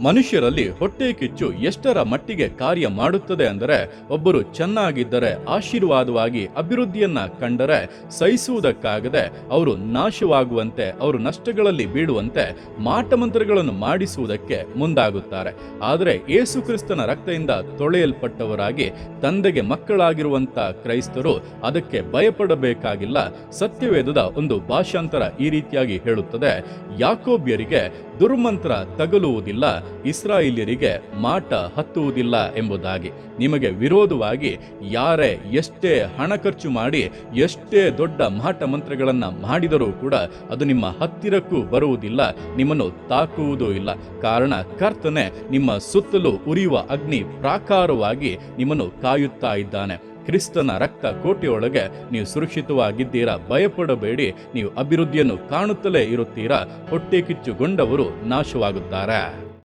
ಮನುಷ್ಯರಲ್ಲಿ ಹೊಟ್ಟೆ ಕಿಚ್ಚು ಎಷ್ಟರ ಮಟ್ಟಿಗೆ ಕಾರ್ಯ ಮಾಡುತ್ತದೆ ಅಂದರೆ ಒಬ್ಬರು ಚೆನ್ನಾಗಿದ್ದರೆ ಆಶೀರ್ವಾದವಾಗಿ ಅಭಿವೃದ್ಧಿಯನ್ನ ಕಂಡರೆ ಸಹಿಸುವುದಕ್ಕಾಗದೆ ಅವರು ನಾಶವಾಗುವಂತೆ, ಅವರು ನಷ್ಟಗಳಲ್ಲಿ ಬೀಳುವಂತೆ ಮಾಟಮಂತ್ರಗಳನ್ನು ಮಾಡಿಸುವುದಕ್ಕೆ ಮುಂದಾಗುತ್ತಾರೆ. ಆದರೆ ಏಸು ಕ್ರಿಸ್ತನ ರಕ್ತದಿಂದ ತೊಳೆಯಲ್ಪಟ್ಟವರಾಗಿ ತಂದೆಗೆ ಮಕ್ಕಳಾಗಿರುವಂತ ಕ್ರೈಸ್ತರು ಅದಕ್ಕೆ ಭಯಪಡಬೇಕಾಗಿಲ್ಲ. ಸತ್ಯವೇದದ ಒಂದು ಭಾಷಾಂತರ ಈ ರೀತಿಯಾಗಿ ಹೇಳುತ್ತದೆ, ಯಾಕೋಬ್ಯರಿಗೆ ದುರ್ಮಂತ್ರ ತಗಲುವುದಿಲ್ಲ ಇಸ್ರಾಯೇಲ್ಯರಿಗೆ ಮಾಟ ಹತ್ತುವುದಿಲ್ಲ ಎಂಬುದಾಗಿ. ನಿಮಗೆ ವಿರೋಧವಾಗಿ ಯಾರೇ ಎಷ್ಟೇ ಹಣ ಖರ್ಚು ಮಾಡಿ, ಎಷ್ಟೇ ದೊಡ್ಡ ಮಾಟ ಮಂತ್ರಗಳನ್ನು ಮಾಡಿದರೂ ಕೂಡ ಅದು ನಿಮ್ಮ ಹತ್ತಿರಕ್ಕೂ ಬರುವುದಿಲ್ಲ, ನಿಮ್ಮನ್ನು ತಾಕುವುದೂ ಇಲ್ಲ. ಕಾರಣ ಕರ್ತನೆ ನಿಮ್ಮ ಸುತ್ತಲೂ ಉರಿಯುವ ಅಗ್ನಿ ಪ್ರಾಕಾರವಾಗಿ ನಿಮ್ಮನ್ನು ಕಾಯುತ್ತಾ ಇದ್ದಾನೆ. ಕ್ರಿಸ್ತನ ರಕ್ತ ಕೋಟೆಯೊಳಗೆ ನೀವು ಸುರಕ್ಷಿತವಾಗಿದ್ದೀರಾ, ಭಯಪಡಬೇಡಿ, ನೀವು ಅಭಿವೃದ್ಧಿಯನ್ನು ಕಾಣುತ್ತಲೇ ಇರುತ್ತೀರಾ, ಹೊಟ್ಟೆ ಕಿಚ್ಚುಗೊಂಡವರು ನಾಶವಾಗುತ್ತಾರೆ.